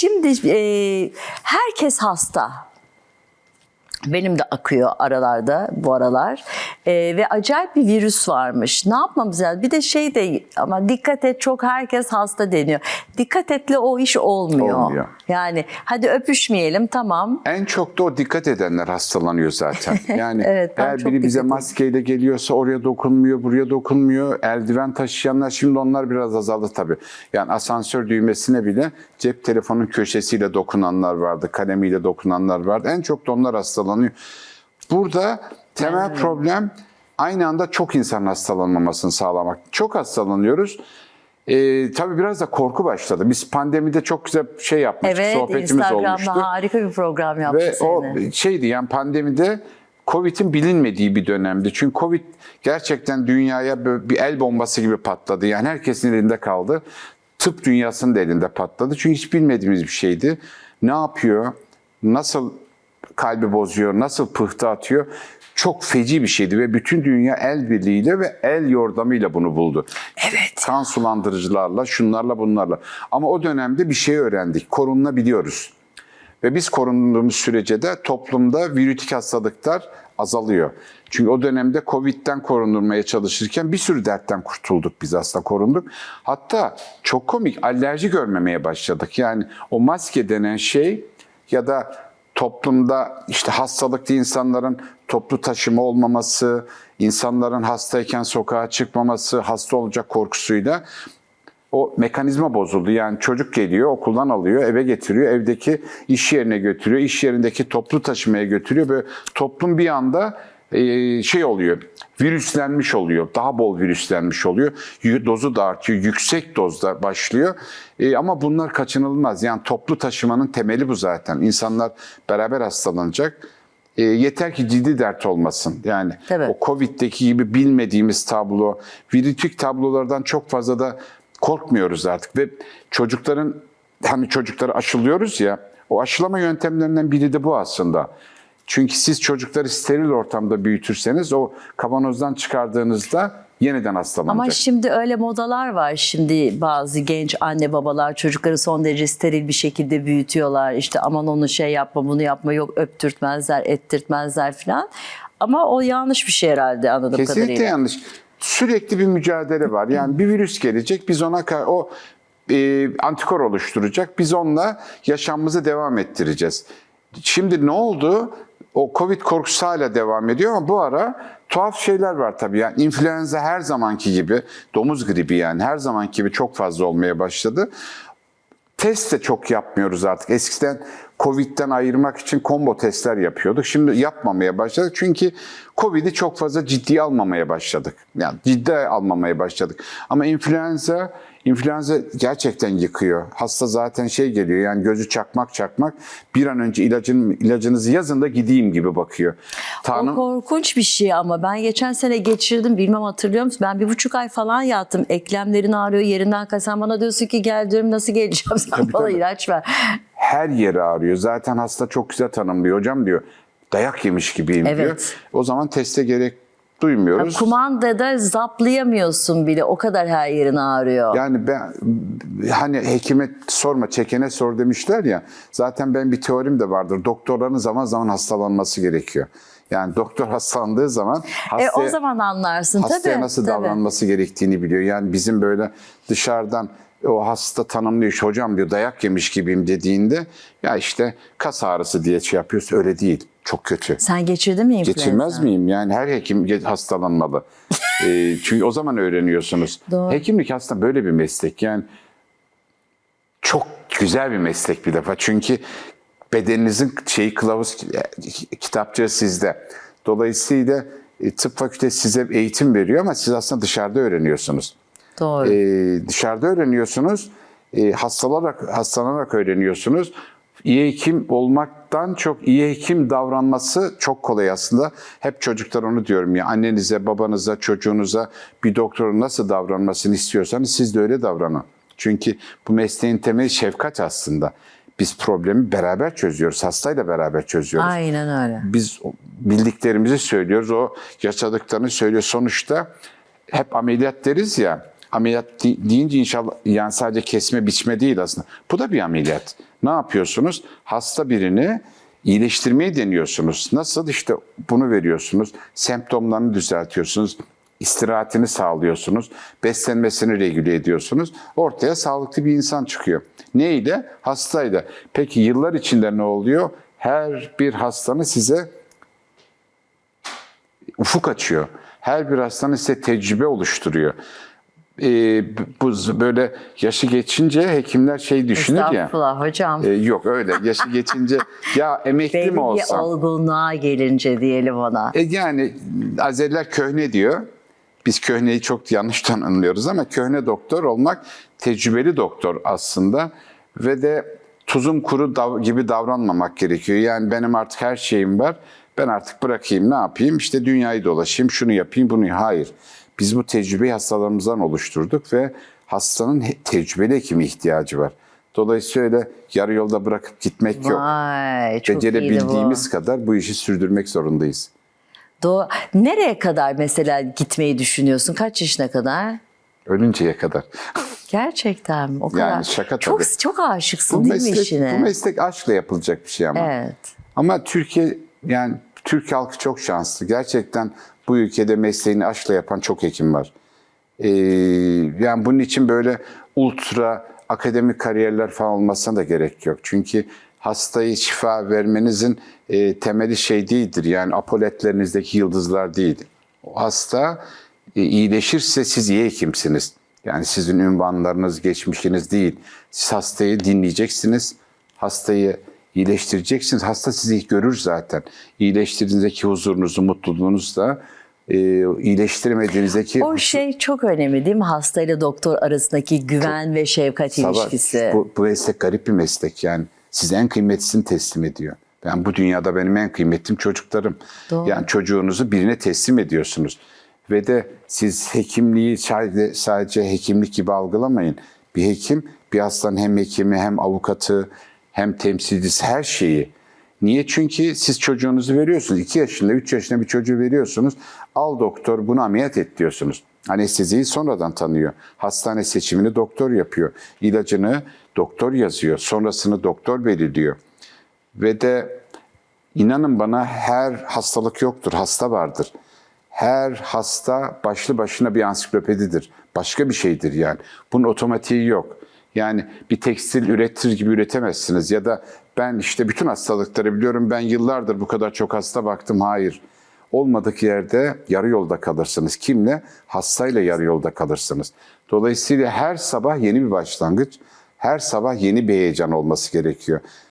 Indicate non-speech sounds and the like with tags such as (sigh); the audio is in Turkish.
Şimdi e, herkes hasta. Benim de akıyor aralarda bu aralar E, ve acayip bir virüs varmış. Ne yapmamız lazım? Bir de şey de ama dikkat et çok herkes hasta deniyor. Dikkat etle o iş olmuyor. Olmuyor. Yani hadi öpüşmeyelim tamam. En çok da o dikkat edenler hastalanıyor zaten. (laughs) Yani Evet, eğer biri bize maskeyle geliyorsa oraya dokunmuyor, buraya dokunmuyor. Eldiven taşıyanlar şimdi onlar biraz azaldı tabii. Yani asansör düğmesine bile cep telefonun köşesiyle dokunanlar vardı, kalemiyle dokunanlar vardı. En çok da onlar hastalanıyor. Burada temel problem aynı anda çok insan hastalanmamasını sağlamak. Çok hastalanıyoruz. Ee, tabii biraz da korku başladı. Biz pandemide çok güzel şey yapmıştık, Evet sohbetimiz Instagram'da olmuştu. harika bir program yaptı Ve seni. o şeydi yani pandemide Covid'in bilinmediği bir dönemdi. Çünkü Covid gerçekten dünyaya bir el bombası gibi patladı. Yani herkesin elinde kaldı. Tıp dünyasının da elinde patladı. Çünkü hiç bilmediğimiz bir şeydi. Ne yapıyor? Nasıl kalbi bozuyor? Nasıl pıhtı atıyor? Çok feci bir şeydi ve bütün dünya el birliğiyle ve el yordamıyla bunu buldu. Evet. Kan sulandırıcılarla, şunlarla bunlarla. Ama o dönemde bir şey öğrendik. Korunabiliyoruz. Ve biz korunduğumuz sürece de toplumda virütik hastalıklar azalıyor. Çünkü o dönemde Covid'den korunulmaya çalışırken bir sürü dertten kurtulduk biz aslında korunduk. Hatta çok komik alerji görmemeye başladık. Yani o maske denen şey ya da toplumda işte hastalıklı insanların toplu taşıma olmaması, insanların hastayken sokağa çıkmaması, hasta olacak korkusuyla o mekanizma bozuldu. Yani çocuk geliyor, okuldan alıyor, eve getiriyor, evdeki iş yerine götürüyor, iş yerindeki toplu taşımaya götürüyor. Böyle toplum bir anda şey oluyor, virüslenmiş oluyor, daha bol virüslenmiş oluyor. Dozu da artıyor, yüksek dozda başlıyor. E, ama bunlar kaçınılmaz. Yani toplu taşımanın temeli bu zaten. İnsanlar beraber hastalanacak. E, yeter ki ciddi dert olmasın. Yani Tabii. o Covid'deki gibi bilmediğimiz tablo, virütik tablolardan çok fazla da korkmuyoruz artık ve çocukların hani çocukları aşılıyoruz ya o aşılama yöntemlerinden biri de bu aslında. Çünkü siz çocukları steril ortamda büyütürseniz o kavanozdan çıkardığınızda yeniden hastalanacak. Ama şimdi öyle modalar var. Şimdi bazı genç anne babalar çocukları son derece steril bir şekilde büyütüyorlar. İşte aman onu şey yapma bunu yapma yok öptürtmezler ettirtmezler falan. Ama o yanlış bir şey herhalde anladığım Kesinlikle kadarıyla. yanlış. Sürekli bir mücadele var. Yani bir virüs gelecek, biz ona o e, antikor oluşturacak. Biz onunla yaşamımızı devam ettireceğiz. Şimdi ne oldu? O Covid korkusu hala devam ediyor ama bu ara tuhaf şeyler var tabii. Yani influenza her zamanki gibi, domuz gribi yani her zamanki gibi çok fazla olmaya başladı. Test de çok yapmıyoruz artık. Eskiden Covid'den ayırmak için combo testler yapıyorduk. Şimdi yapmamaya başladık. Çünkü Covid'i çok fazla ciddiye almamaya başladık. Yani ciddiye almamaya başladık. Ama influenza, influenza gerçekten yıkıyor. Hasta zaten şey geliyor yani gözü çakmak çakmak bir an önce ilacın, ilacınızı yazın da gideyim gibi bakıyor. O Tanım, korkunç bir şey ama ben geçen sene geçirdim bilmem hatırlıyor musun? Ben bir buçuk ay falan yattım. Eklemlerin ağrıyor yerinden kasan bana diyorsun ki gel diyorum nasıl geleceğim (laughs) sen Tabii, bana tabii. ilaç ver. her yeri ağrıyor. Zaten hasta çok güzel tanımlıyor. Hocam diyor dayak yemiş gibiyim Evet. diyor. O zaman teste gerek duymuyoruz. Kumandada zaplayamıyorsun bile o kadar her yerin ağrıyor. Yani ben hani hekime sorma çekene sor demişler ya. Zaten ben bir teorim de vardır. Doktorların zaman zaman hastalanması gerekiyor. Yani doktor (laughs) hastalandığı zaman e hastaya, o zaman anlarsın hastaya tabii. nasıl tabii. davranması gerektiğini biliyor. Yani bizim böyle dışarıdan o hasta tanımlıyor işte hocam diyor dayak yemiş gibiyim dediğinde ya işte kas ağrısı diye şey yapıyoruz. Öyle değil. Çok kötü. Sen geçirdin mi influenza? Geçirmez miyim? Yani her hekim hastalanmalı. Ee, (laughs) çünkü o zaman öğreniyorsunuz. Doğru. Hekimlik aslında böyle bir meslek. Yani çok güzel bir meslek bir defa. Çünkü bedeninizin şeyi kılavuz kitapçığı sizde. Dolayısıyla e, tıp fakültesi size eğitim veriyor ama siz aslında dışarıda öğreniyorsunuz. Doğru. Ee, dışarıda öğreniyorsunuz. E, hastalarak, hastalanarak öğreniyorsunuz. İyi hekim olmaktan çok iyi hekim davranması çok kolay aslında. Hep çocuklar onu diyorum ya annenize, babanıza, çocuğunuza bir doktorun nasıl davranmasını istiyorsanız siz de öyle davranın. Çünkü bu mesleğin temeli şefkat aslında. Biz problemi beraber çözüyoruz, hastayla beraber çözüyoruz Aynen öyle. biz bildiklerimizi söylüyoruz. O yaşadıklarını söylüyor. Sonuçta hep ameliyat deriz ya. Ameliyat de- deyince inşallah yani sadece kesme biçme değil aslında. Bu da bir ameliyat. Ne yapıyorsunuz? Hasta birini iyileştirmeyi deniyorsunuz. Nasıl? İşte bunu veriyorsunuz. Semptomlarını düzeltiyorsunuz. istirahatini sağlıyorsunuz. Beslenmesini regüle ediyorsunuz. Ortaya sağlıklı bir insan çıkıyor. Neyle? Hastayla. Peki yıllar içinde ne oluyor? Her bir hastanın size ufuk açıyor. Her bir hastanın size tecrübe oluşturuyor. Ee, bu böyle yaşı geçince hekimler şey düşünür ya. Estağfurullah hocam. e, yok öyle yaşı (laughs) geçince ya emekli Belli mi olsam? olgunluğa gelince diyelim ona. E yani Azeriler köhne diyor. Biz köhneyi çok yanlış tanımlıyoruz ama köhne doktor olmak tecrübeli doktor aslında ve de tuzum kuru dav- gibi davranmamak gerekiyor. Yani benim artık her şeyim var. Ben artık bırakayım ne yapayım? İşte dünyayı dolaşayım, şunu yapayım, bunu Hayır. Biz bu tecrübeyi hastalarımızdan oluşturduk ve hastanın tecrübeli hekime ihtiyacı var. Dolayısıyla yarı yolda bırakıp gitmek yok. Vay çok iyiydi bu. Becerebildiğimiz kadar bu işi sürdürmek zorundayız. Doğru. Nereye kadar mesela gitmeyi düşünüyorsun? Kaç yaşına kadar? Ölünceye kadar. Gerçekten mi? O kadar. Yani şaka çok, tabii. Çok aşıksın bu değil mi meslek, işine? bu meslek aşkla yapılacak bir şey ama. Evet. Ama Türkiye yani Türk halkı çok şanslı. Gerçekten bu ülkede mesleğini aşkla yapan çok hekim var. Ee, yani bunun için böyle ultra akademik kariyerler falan olmasına da gerek yok. Çünkü hastayı şifa vermenizin e, temeli şey değildir. Yani apoletlerinizdeki yıldızlar değil. O hasta e, iyileşirse siz iyi hekimsiniz. Yani sizin ünvanlarınız, geçmişiniz değil. Siz hastayı dinleyeceksiniz. Hastayı iyileştireceksiniz. Hasta sizi görür zaten. İyileştirdiğinizdeki huzurunuzu, mutluluğunuzu da e, iyileştiremediğinizdeki O şey çok önemli değil mi? Hastayla doktor arasındaki güven ve şefkat Sabah, ilişkisi. Bu, bu meslek garip bir meslek yani. Size en kıymetlisini teslim ediyor. Ben bu dünyada benim en kıymetlim çocuklarım. Doğru. Yani çocuğunuzu birine teslim ediyorsunuz. Ve de siz hekimliği sadece, sadece hekimlik gibi algılamayın. Bir hekim bir hastanın hem hekimi hem avukatı hem temsilcisi her şeyi. Niye? Çünkü siz çocuğunuzu veriyorsunuz. 2 yaşında, 3 yaşında bir çocuğu veriyorsunuz. Al doktor bunu ameliyat et diyorsunuz. Anesteziyi sonradan tanıyor. Hastane seçimini doktor yapıyor. İlacını doktor yazıyor. Sonrasını doktor belirliyor. Ve de inanın bana her hastalık yoktur, hasta vardır. Her hasta başlı başına bir ansiklopedidir. Başka bir şeydir yani. Bunun otomatiği yok. Yani bir tekstil üretir gibi üretemezsiniz ya da ben işte bütün hastalıkları biliyorum ben yıllardır bu kadar çok hasta baktım. Hayır. Olmadık yerde yarı yolda kalırsınız. Kimle? Hastayla yarı yolda kalırsınız. Dolayısıyla her sabah yeni bir başlangıç, her sabah yeni bir heyecan olması gerekiyor.